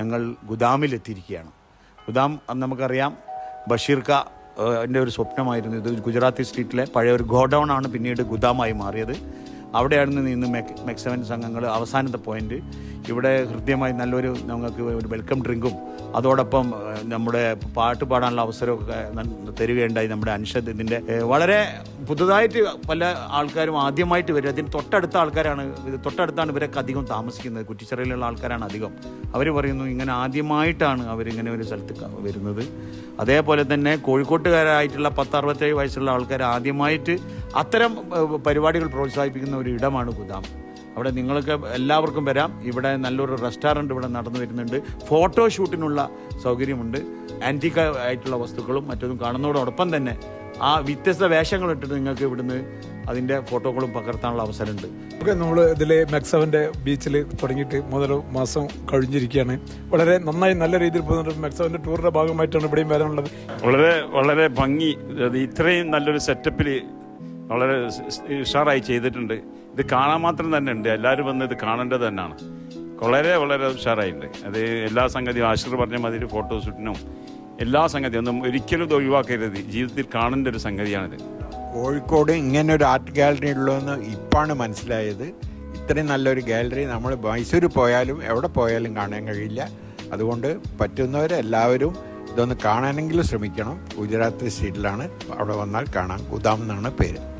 ഞങ്ങൾ ഗുദാമിലെത്തിയിരിക്കുകയാണ്. ഗുദാം നമുക്കറിയാം ബഷീർക്ക എന്റെ ഒരു സ്വപ്നമായിരുന്നു ഇത്. ഗുജറാത്തി സ്ട്രീറ്റിലെ പഴയ ഒരു ഗോഡൗൺ ആണ് പിന്നീട് ഗുദാമായി മാറിയത്. അവിടെയാണ് നിന്ന് മെക് മെക്സവൻ സംഘങ്ങൾ അവസാനത്തെ പോയിന്റ്. ഇവിടെ ഹൃദ്യമായി നല്ലൊരു ഞങ്ങൾക്ക് ഒരു വെൽക്കം ഡ്രിങ്കും. അതോടൊപ്പം നമ്മുടെ പാട്ട് പാടാനുള്ള അവസരമൊക്കെ തരികയുണ്ടായി നമ്മുടെ അൻഷദ് ഇതിന്റെ വളരെ പുതുതായിട്ട് പല ആൾക്കാരും ആദ്യമായിട്ട് വരും. അതിന് തൊട്ടടുത്ത ആൾക്കാരാണ് ഇത് തൊട്ടടുത്താണ് ഇവരൊക്കെ അധികം താമസിക്കുന്നത്. കുറ്റിച്ചിറയിലുള്ള ആൾക്കാരാണ് അധികം. അവർ പറയുന്നു ഇങ്ങനെ ആദ്യമായിട്ടാണ് അവരിങ്ങനെ ഒരു സ്ഥലത്ത് വരുന്നത്. അതേപോലെ തന്നെ കോഴിക്കോട്ടുകാരായിട്ടുള്ള പത്ത് അറുപത്തേഴ് വയസ്സുള്ള ആൾക്കാർ ആദ്യമായിട്ട് അത്തരം പരിപാടികൾ പ്രോത്സാഹിപ്പിക്കുന്ന ഒരു ഇടമാണ് ഗുദാം. അവിടെ നിങ്ങൾക്ക് എല്ലാവർക്കും വരാം. ഇവിടെ നല്ലൊരു റെസ്റ്റോറന്റ് ഇവിടെ നടന്നു വരുന്നുണ്ട്. ഫോട്ടോ ഷൂട്ടിനുള്ള സൗകര്യമുണ്ട്. ആന്റിക്ക ആയിട്ടുള്ള വസ്തുക്കളും മറ്റൊന്നും കാണുന്നതോടൊപ്പം തന്നെ ആ വ്യത്യസ്ത വേഷങ്ങൾ ഇട്ടിട്ട് നിങ്ങൾക്ക് ഇവിടുന്ന് അതിന്റെ ഫോട്ടോകളും പകർത്താനുള്ള അവസരമുണ്ട്. ഓക്കെ നമ്മൾ ഇതിലെ മെക്സവന്റെ ബീച്ചിൽ തുടങ്ങിയിട്ട് മുതൽ മാസം കഴിഞ്ഞിരിക്കുകയാണ്. വളരെ നന്നായി നല്ല രീതിയിൽ പോകുന്നുണ്ട്. മെക്സവന്റെ ടൂറിന്റെ ഭാഗമായിട്ടാണ് ഇവിടെയും വരാനുള്ളത്. വളരെ വളരെ ഭംഗി. ഇത്രയും നല്ലൊരു സെറ്റപ്പിൽ വളരെ ഉഷാറായി ചെയ്തിട്ടുണ്ട്. ഇത് കാണാൻ മാത്രം തന്നെ ഉണ്ട്. എല്ലാവരും വന്ന് ഇത് കാണേണ്ടത് തന്നെയാണ്. വളരെ വളരെ ഉഷാറായിട്ടുണ്ട്. അത് എല്ലാ സംഗതിയും ആശ്രർ പറഞ്ഞ ഫോട്ടോ ഫോട്ടോഷൂട്ടിനും എല്ലാ സംഗതിയും ഒന്നും ഒരിക്കലും ഇത് ഒഴിവാക്കരുത്. ജീവിതത്തിൽ കാണേണ്ട ഒരു സംഗതിയാണിത്. കോഴിക്കോട് ഇങ്ങനെ ഒരു ആർട്ട് ഗാലറി ഉള്ളതെന്ന് ഇപ്പാണ് മനസ്സിലായത്. ഇത്രയും നല്ലൊരു ഗാലറി നമ്മൾ മൈസൂർ പോയാലും എവിടെ പോയാലും കാണാൻ കഴിയില്ല. അതുകൊണ്ട് പറ്റുന്നവരെല്ലാവരും ഇതൊന്ന് കാണാനെങ്കിലും ശ്രമിക്കണം. ഗുജറാത്ത് സ്ട്രീറ്റിലാണ് അവിടെ വന്നാൽ കാണാം. ഗുദാം എന്നാണ് പേര്.